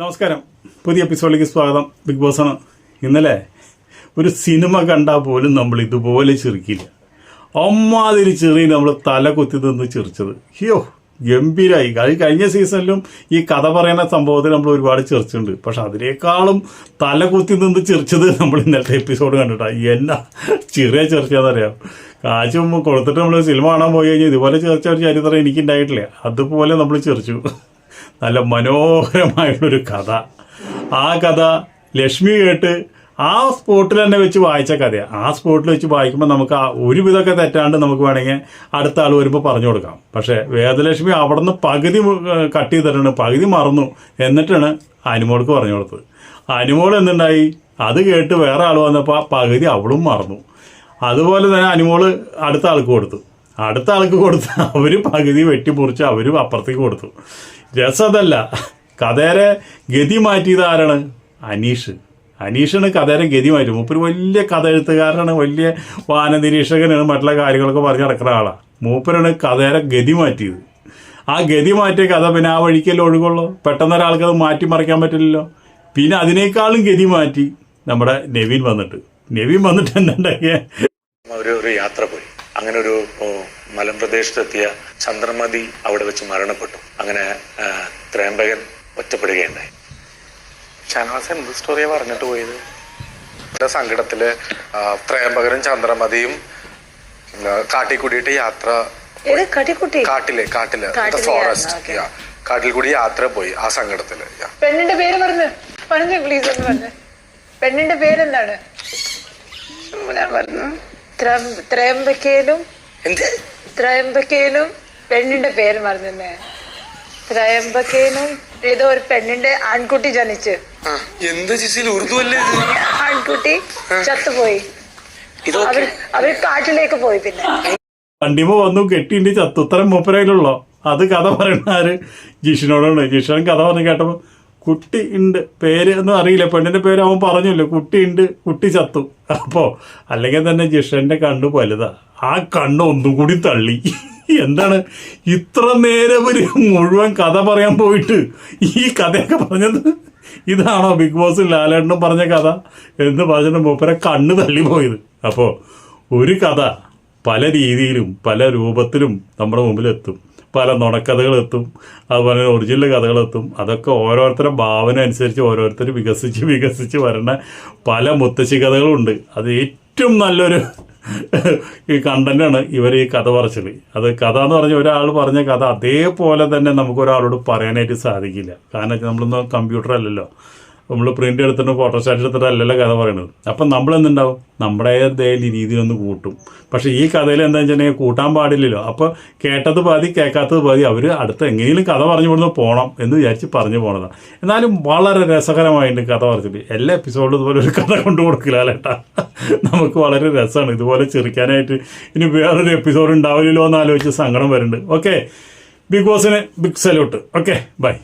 നമസ്കാരം. പുതിയ എപ്പിസോഡിലേക്ക് സ്വാഗതം. ബിഗ് ബോസ് ആണ്. ഇന്നലെ ഒരു സിനിമ കണ്ടാൽ പോലും നമ്മൾ ഇതുപോലെ ചിരിക്കില്ല. അമ്മാതിരി ചെറിയ നമ്മൾ തല കുത്തി നിന്ന് ചിരിച്ചത്. ഹിയോ ഗംഭീരായി. അത് കഴിഞ്ഞ സീസണിലും ഈ കഥ പറയുന്ന സംഭവത്തിൽ നമ്മൾ ഒരുപാട് ചിരിച്ചിട്ടുണ്ട്. പക്ഷെ അതിനേക്കാളും തല കുത്തി നിന്ന് ചിരിച്ചത് നമ്മൾ ഇന്നലത്തെ എപ്പിസോഡ് കണ്ടിട്ടാ. എന്നാ ചെറിയ ചിരിച്ചതെന്നറിയാം കാശ് കൊടുത്തിട്ട് നമ്മൾ സിനിമ കാണാൻ പോയി കഴിഞ്ഞാൽ ഇതുപോലെ ചിരിച്ച ഒരു ചരിത്രം എനിക്കുണ്ടായിട്ടില്ല. അതുപോലെ നമ്മൾ ചിരിച്ചു. നല്ല മനോഹരമായിട്ടുള്ളൊരു കഥ. ആ കഥ ലക്ഷ്മി കേട്ട് ആ സ്പോട്ടിൽ തന്നെ വെച്ച് വായിച്ച കഥയാണ് ആ സ്പോട്ടിൽ വെച്ച് വായിക്കുമ്പോൾ നമുക്ക് ആ ഒരുവിധമൊക്കെ തെറ്റാണ്ട് നമുക്ക് വേണമെങ്കിൽ അടുത്ത ആൾ വരുമ്പോൾ പറഞ്ഞു കൊടുക്കാം. പക്ഷേ വേദലക്ഷ്മി അവിടെ നിന്ന് പകുതി കട്ട് ചെയ്തിട്ടുണ്ട് പകുതി മറന്നു എന്നിട്ടാണ് അനുമോൾക്ക് പറഞ്ഞു കൊടുത്തത്. അനുമോൾ എന്തുണ്ടായി? അത് കേട്ട് വേറെ ആൾ വന്നപ്പോൾ ആ പകുതി അവളും മറന്നു. അതുപോലെ തന്നെ അനുമോൾ അടുത്ത ആൾക്ക് കൊടുത്തു. അടുത്ത ആൾക്ക് കൊടുത്ത് അവർ പകുതി വെട്ടിപ്പൊറിച്ച് അവരും അപ്പുറത്തേക്ക് കൊടുത്തു. രസം അതല്ല കഥേരെ ഗതി മാറ്റിയത് ആരാണ്? അനീഷ്. അനീഷാണ് കഥേരെ ഗതി മാറ്റി മൂപ്പര് വലിയ കഥ എഴുത്തുകാരനാണ് വലിയ വാന നിരീക്ഷകനാണ് മറ്റുള്ള കാര്യങ്ങളൊക്കെ പറഞ്ഞ് നടക്കുന്ന ആളാണ് മൂപ്പരാണ് കഥേരെ ഗതി മാറ്റിയത്. ആ ഗതി മാറ്റിയ കഥ പിന്നെ ആ വഴിക്കല്ലേ ഒഴുകുള്ളൂ? പെട്ടെന്ന് ഒരാൾക്ക് അത് മാറ്റി മറിക്കാൻ പറ്റില്ലല്ലോ. പിന്നെ അതിനേക്കാളും ഗതി മാറ്റി നമ്മുടെ നെവിൻ വന്നിട്ട്. നെവിൻ വന്നിട്ട് എന്തുണ്ടാക്കിയ? ഒരു യാത്ര പോയി. അങ്ങനെ ഒരു മലമ്പ്രദേശത്തെത്തിയ ചന്ദ്രമതി അവിടെ വെച്ച് മരണപ്പെട്ടു. അങ്ങനെ ത്രേംബകൻ ത്രയംബകൻ ഒറ്റപ്പെടുകയുണ്ടായി. ഷാനവാസ് എന്ത് സ്റ്റോറിയാ പറഞ്ഞിട്ട് പോയത്? ഇവിടെ സങ്കടത്തിൽ ത്രേംബകനും ത്രയംബകനും ചന്ദ്രമതിയും കാട്ടിക്കുടിയിട്ട് കാട്ടിൽ കൂടിയിട്ട് യാത്ര കാട്ടിലെ കാട്ടിൽ. ഫോറസ്റ്റ് കാട്ടിൽ കൂടി യാത്ര പോയി ആ സങ്കടത്തിൽ. പെണ്ണിന്റെ പേര് പറഞ്ഞു. പറഞ്ഞു പ്ലീസ് ഒന്ന് പറഞ്ഞു. പെണ്ണിന്റെ പേരെന്താണ്? ഞാൻ പറഞ്ഞു. ത്രയം- ത്രയംബകേലും? എന്ത്? ത്രയംബകേലും പെണ്ണിന്റെ പേര് പറഞ്ഞേ ത്രയംബക്കേനും ഏതോ ഒരു പെണ്ണിന്റെ ആൺകുട്ടി ജനിച്ച്. എന്ത് ഉറുദു അല്ലേ? ആൺകുട്ടി ചത്തുപോയി. അവർ അവർ കാട്ടിലേക്ക് പോയി പിന്നെ. വണ്ടിമോ വന്നു കെട്ടിണ്ട് ചത്തുത്തരം മൂപ്പരയിലുള്ളോ. അത് കഥ പറയുന്ന ആര്? ജിഷിനോടാണ് ജിഷൻ കഥ പറഞ്ഞു കേട്ടപ്പോൾ കുട്ടി ഉണ്ട്. പേര് ഒന്നും അറിയില്ല. പെണ്ണിന്റെ പേര് അവൻ പറഞ്ഞല്ലോ? കുട്ടി ഉണ്ട് കുട്ടി ചത്തു. അപ്പോ അല്ലെങ്കിൽ തന്നെ ജിഷന്റെ കണ്ണ് വലുതാ. ആ കണ്ണ് ഒന്നും കൂടി തള്ളി. എന്താണ് ഇത്ര നേരം ഒരു മുഴുവൻ കഥ പറയാൻ പോയിട്ട് ഈ കഥയൊക്കെ പറഞ്ഞത്? ഇതാണോ ബിഗ് ബോസ് ലാലേട്ടനും പറഞ്ഞ കഥ എന്ന് പറഞ്ഞിട്ട് മൂപ്പരെ കണ്ണ് തള്ളി പോയത്. അപ്പോൾ ഒരു കഥ പല രീതിയിലും പല രൂപത്തിലും നമ്മുടെ മുമ്പിലെത്തും. പല നുണക്കഥകളെത്തും അതുപോലെ ഒറിജിനൽ കഥകളെത്തും. അതൊക്കെ ഓരോരുത്തരുടെ ഭാവന അനുസരിച്ച് ഓരോരുത്തർ വികസിച്ച് വികസിച്ച് വരുന്ന പല മുത്തശ്ശി കഥകളുണ്ട്. അത് ഏറ്റവും നല്ലൊരു ഈ കണ്ടന്റാണ് ഇവർ ഈ കഥ പറച്ചത് അത് കഥ എന്ന് പറഞ്ഞ ഒരാൾ പറഞ്ഞ കഥ അതേപോലെ തന്നെ നമുക്ക് ഒരാളോട് പറയാനായിട്ട് സാധിക്കില്ല. കാരണം നമ്മളൊന്നും കമ്പ്യൂട്ടർ അല്ലല്ലോ നമ്മൾ പ്രിന്റ് എടുത്തിട്ട് ഫോട്ടോസ്റ്റാറ്റ് എടുത്തിട്ട് അല്ലല്ലോ കഥ പറയണത്. അപ്പം നമ്മൾ എന്തുണ്ടാവും നമ്മുടെ രീതിയിലൊന്ന് കൂട്ടും. പക്ഷേ ഈ കഥയിൽ എന്താ വെച്ചിട്ടുണ്ടെങ്കിൽ കൂട്ടാൻ പാടില്ലല്ലോ. അപ്പോൾ കേട്ടത് പാതി കേൾക്കാത്തത് പാതി അവർ അടുത്ത് എങ്ങനെയും കഥ പറഞ്ഞു കൊടുത്ത് പോകണം എന്ന് വിചാരിച്ച് പറഞ്ഞു പോണതാണ് എന്നാലും വളരെ രസകരമായിട്ട് കഥ പറഞ്ഞിട്ട് എല്ലാ എപ്പിസോഡിലും ഇതുപോലെ ഒരു കഥ കൊണ്ടു കൊടുക്കില്ല നമുക്ക് വളരെ രസമാണ്. ഇതുപോലെ ചിരിക്കാനായിട്ട് ഇനി വേറൊരു എപ്പിസോഡ് ഉണ്ടാവില്ലല്ലോ എന്ന് ആലോചിച്ച് സങ്കടം വരുന്നുണ്ട്. ഓക്കെ ബിഗ് ബോസിന് ബിഗ് സല്യൂട്ട് ഓക്കെ ബൈ